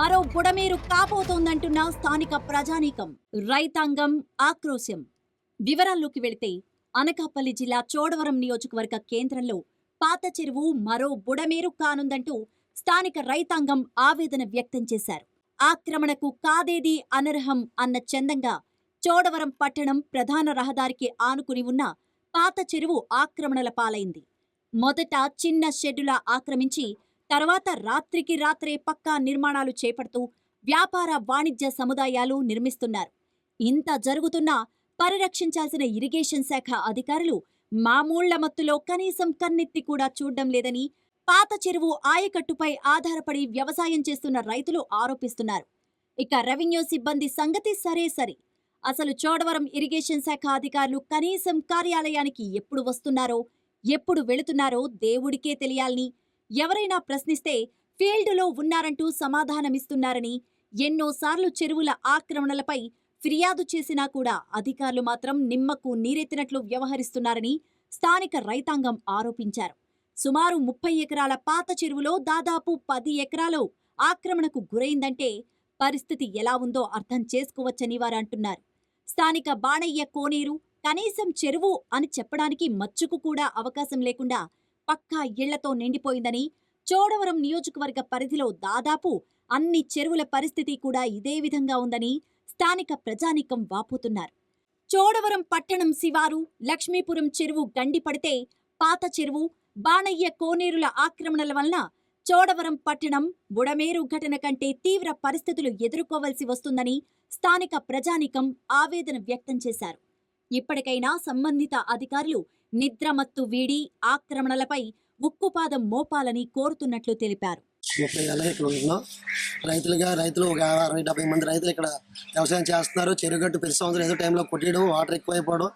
మరో బుడమేరు కాబోతోందంటున్న స్థానిక ప్రజానీకం రైతాంగం ఆక్రోశం. వివరాల్లోకి వెళితే అనకాపల్లి జిల్లా చోడవరం నియోజకవర్గ కేంద్రంలో పాత చెరువు మరో బుడమేరు కానుందంటూ స్థానిక రైతాంగం ఆవేదన వ్యక్తం చేశారు. ఆక్రమణకు కాదేది అనర్హం అన్న చందంగా చోడవరం పట్టణం ప్రధాన రహదారికి ఆనుకుని ఉన్న పాత చెరువు ఆక్రమణల పాలైంది. మొదట చిన్న షెడ్డులా ఆక్రమించి తర్వాత రాత్రికి రాత్రే పక్కా నిర్మాణాలు చేపడుతూ వ్యాపార వాణిజ్య సముదాయాలు నిర్మిస్తున్నారు. ఇంత జరుగుతున్నా పరిరక్షించాల్సిన ఇరిగేషన్ శాఖ అధికారులు మామూళ్ళ మత్తులో కనీసం కన్నెత్తి కూడా చూడ్డం లేదని పాత చెరువు ఆయకట్టుపై ఆధారపడి వ్యవసాయం చేస్తున్న రైతులు ఆరోపిస్తున్నారు. ఇక రెవెన్యూ సిబ్బంది సంగతి సరే సరి. అసలు చోడవరం ఇరిగేషన్ శాఖ అధికారులు కనీసం కార్యాలయానికి ఎప్పుడు వస్తున్నారో ఎప్పుడు వెళుతున్నారో దేవుడికే తెలియాలని ఎవరైనా ప్రశ్నిస్తే ఫీల్డులో ఉన్నారంటూ సమాధానమిస్తున్నారని ఎన్నోసార్లు చెరువుల ఆక్రమణలపై ఫిర్యాదు చేసినా కూడా అధికారులు మాత్రం నిమ్మకు నీరెత్తినట్లు వ్యవహరిస్తున్నారని స్థానిక రైతాంగం ఆరోపించారు. సుమారు ముప్పై ఎకరాల పాత చెరువులో దాదాపు పది ఎకరాలు ఆక్రమణకు గురైందంటే పరిస్థితి ఎలా ఉందో అర్థం చేసుకోవచ్చని వారు అంటున్నారు. స్థానిక బాణయ్య కోనేరు కనీసం చెరువు అని చెప్పడానికి మచ్చుకు కూడా అవకాశం లేకుండా పక్కా ఇళ్ళతో నిండిపోయిందని చోడవరం నియోజకవర్గ పరిధిలో దాదాపు అన్ని చెరువుల పరిస్థితి కూడా ఇదే విధంగా ఉందని స్థానిక ప్రజానీకం వాపోతున్నారు. చోడవరం పట్టణం శివారు లక్ష్మీపురం చెరువు గండిపడితే పాత చెరువు బాణయ్య కోనేరుల ఆక్రమణల వలన చోడవరం పట్టణం బుడమేరు ఘటన కంటే తీవ్ర పరిస్థితులు ఎదుర్కోవలసి వస్తుందని స్థానిక ప్రజానీకం ఆవేదన వ్యక్తం చేశారు. ఇప్పటికైనా సంబంధిత అధికారులు నిద్రమత్తు వీడి ఆక్రమణలపై ఉక్కుపాదం మోపాలని కోరుతున్నట్లు తెలిపారు. ముప్పై ఏళ్ళ ఇక్కడ ఉంటున్నాం. రైతులుగా రైతులు ఒక అరవై డెబ్బై మంది రైతులు ఇక్కడ వ్యవసాయం చేస్తున్నారు. చెరుగట్టు ప్రతి సంవత్సరం ఏదో టైంలో కొట్టేయడం వాటర్ ఎక్కువైపోవడం.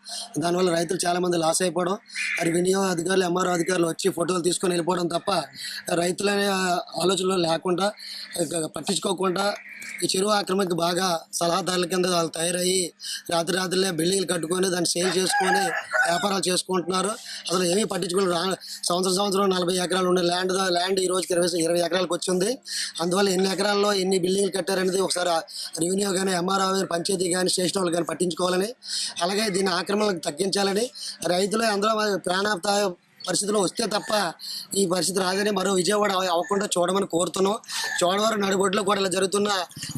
దానివల్ల రైతులు చాలా మంది లాస్ అయిపోవడం. మరి వినియోగ అధికారులు ఎంఆర్ఓ అధికారులు వచ్చి ఫోటోలు తీసుకొని వెళ్ళిపోవడం తప్ప రైతులనే ఆలోచనలు లేకుండా పట్టించుకోకుండా ఈ చెరువు ఆక్రమణకి బాగా సలహాదారుల కింద వాళ్ళు తయారయ్యి రాత్రి రాత్రులే బిల్డింగ్లు కట్టుకొని దాన్ని సేల్ చేసుకొని వ్యాపారాలు చేసుకుంటున్నారు. అసలు ఏమీ పట్టించుకోలేదు సంవత్సరం సంవత్సరం నలభై ఎకరాలు ఉండే ల్యాండ్ ల్యాండ్ ఈ రోజుకి ఇరవై ఇరవై ఎకరాలకు వచ్చింది. అందువల్ల ఎన్ని ఎకరాల్లో ఎన్ని బిల్డింగ్లు కట్టారనేది ఒకసారి రెవెన్యూ కానీ ఎంఆర్ఓ కానీ పంచాయతీ కానీ స్టేషన్ వాళ్ళు కానీ పట్టించుకోవాలని అలాగే దీని ఆక్రమణలకు తగ్గించాలని రైతులు అందరూ ప్రాణాపాయ పరిస్థితిలో వస్తే తప్ప ఈ పరిస్థితి రాదని మరో విజయవాడ అవ్వకుండా చూడమని కోరుతున్నాం. చోడవరం నడిబొడ్లో కూడా ఇలా జరుగుతున్న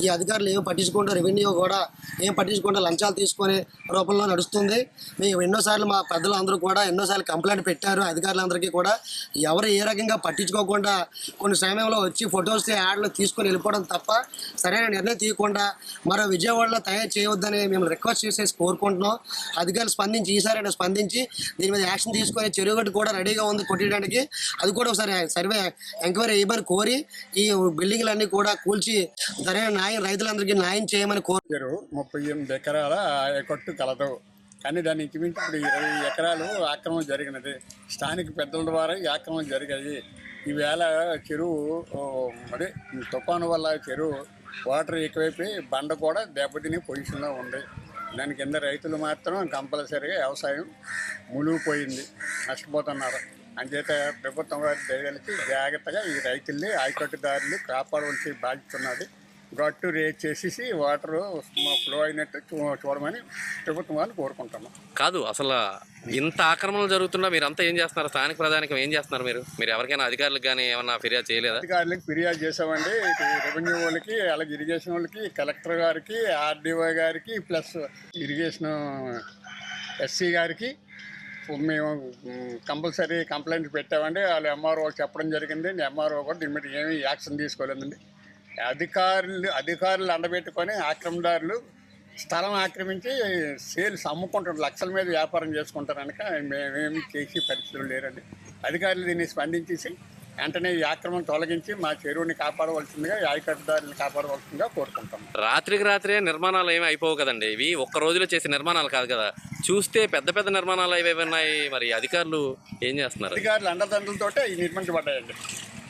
ఈ అధికారులు ఏం పట్టించుకుంటూ రెవెన్యూ కూడా ఏం పట్టించుకుంటూ లంచాలు తీసుకునే రూపంలో నడుస్తుంది. మేము ఎన్నోసార్లు మా పెద్దలు అందరూ కూడా ఎన్నోసార్లు కంప్లైంట్ పెట్టారు. అధికారులందరికీ కూడా ఎవరు ఏ రకంగా పట్టించుకోకుండా కొన్ని సమయంలో వచ్చి ఫొటోస్ యాడ్లు తీసుకొని వెళ్ళిపోవడం తప్ప సరైన నిర్ణయం తీయకుండా మరో విజయవాడలో తయారు చేయవద్దని మేము రిక్వెస్ట్ చేసేసి కోరుకుంటున్నాం. అధికారులు స్పందించి ఈసారి స్పందించి దీని మీద యాక్షన్ తీసుకునే చెరువుగట్టు కూడా రెడీగా ఉంది కొట్టడానికి అది కూడా ఒకసారి సర్వే ఎంక్వైరీ వేయమని కోరి ఈ బిల్డింగ్లన్నీ కూడా కూల్చి సరైన న్యాయం రైతులందరికీ న్యాయం చేయమని కోరు. ముప్పై ఎనిమిది ఎకరాల కొట్టు కలదు. కానీ దాన్ని ఇంచుమించు ఇప్పుడు ఇరవై ఎకరాలు ఆక్రమణ జరిగినది. స్థానిక పెద్దల ద్వారా ఈ ఆక్రమణ జరిగాయి. ఈవేళ చెరువు మరి తుఫాను వల్ల చెరువు వాటర్ ఎక్కువైపోయి బండ కూడా దెబ్బతిని పొజిషన్లో ఉంది. దాని కింద రైతులు మాత్రం కంపల్సరీగా వ్యవసాయం మునిగిపోయింది నష్టపోతున్నారు. అంచేత ప్రభుత్వం వారి దయగలిసి జాగ్రత్తగా ఈ రైతుల్ని ఆయకట్టుదారులు కాపాడవలసి బాధ్యత ఉన్నది. గట్టు రేట్ చేసేసి వాటర్ ఫ్లో అయినట్టు చూ- చూడమని ప్రభుత్వం వారిని కోరుకుంటున్నాం. కాదు అసలు ఇంత ఆక్రమణలు జరుగుతున్నా మీరు అంతా ఏం చేస్తున్నారు? స్థానిక ప్రధానికం ఏం చేస్తున్నారు మీరు? మీరు ఎవరికైనా అధికారులకు కానీ ఏమన్నా ఫిర్యాదు చేయలేదా? అధికారులకు ఫిర్యాదు చేసామండి రెవెన్యూ వాళ్ళకి అలాగే ఇరిగేషన్ వాళ్ళకి కలెక్టర్ గారికి ఆర్డీఓ గారికి ప్లస్ ఇరిగేషన్ ఎస్సీ గారికి మేము కంపల్సరీ కంప్లైంట్ పెట్టామండి. వాళ్ళు ఎంఆర్ఓ చెప్పడం జరిగింది. ఎంఆర్ఓ కూడా దీని మీద ఏమీ యాక్షన్ తీసుకోలేదండి. అధికారులు అధికారులు అండబెట్టుకొని ఆక్రమణదారులు స్థలం ఆక్రమించి సేల్స్ అమ్ముకుంటారు. లక్షల మీద వ్యాపారం చేసుకుంటారు కనుక మేమేమి చేసి పరిస్థితులు లేరండి. అధికారులు దీన్ని స్పందించేసి వెంటనే ఈ ఆక్రమణ తొలగించి మా చెరువుని కాపాడవలసిందిగా ఆయకట్టుదారుని కాపాడవలసిందిగా కోరుకుంటాం. రాత్రికి రాత్రే నిర్మాణాలు ఏమి అయిపోవు కదండి. ఇవి ఒక్క రోజులో చేసే నిర్మాణాలు కాదు కదా. చూస్తే పెద్ద పెద్ద నిర్మాణాలు ఏవేవి ఉన్నాయి? మరి అధికారులు ఏం చేస్తున్నారు? అధికారులు అండదండలతోటే ఈ నిర్మించబడ్డాయండి.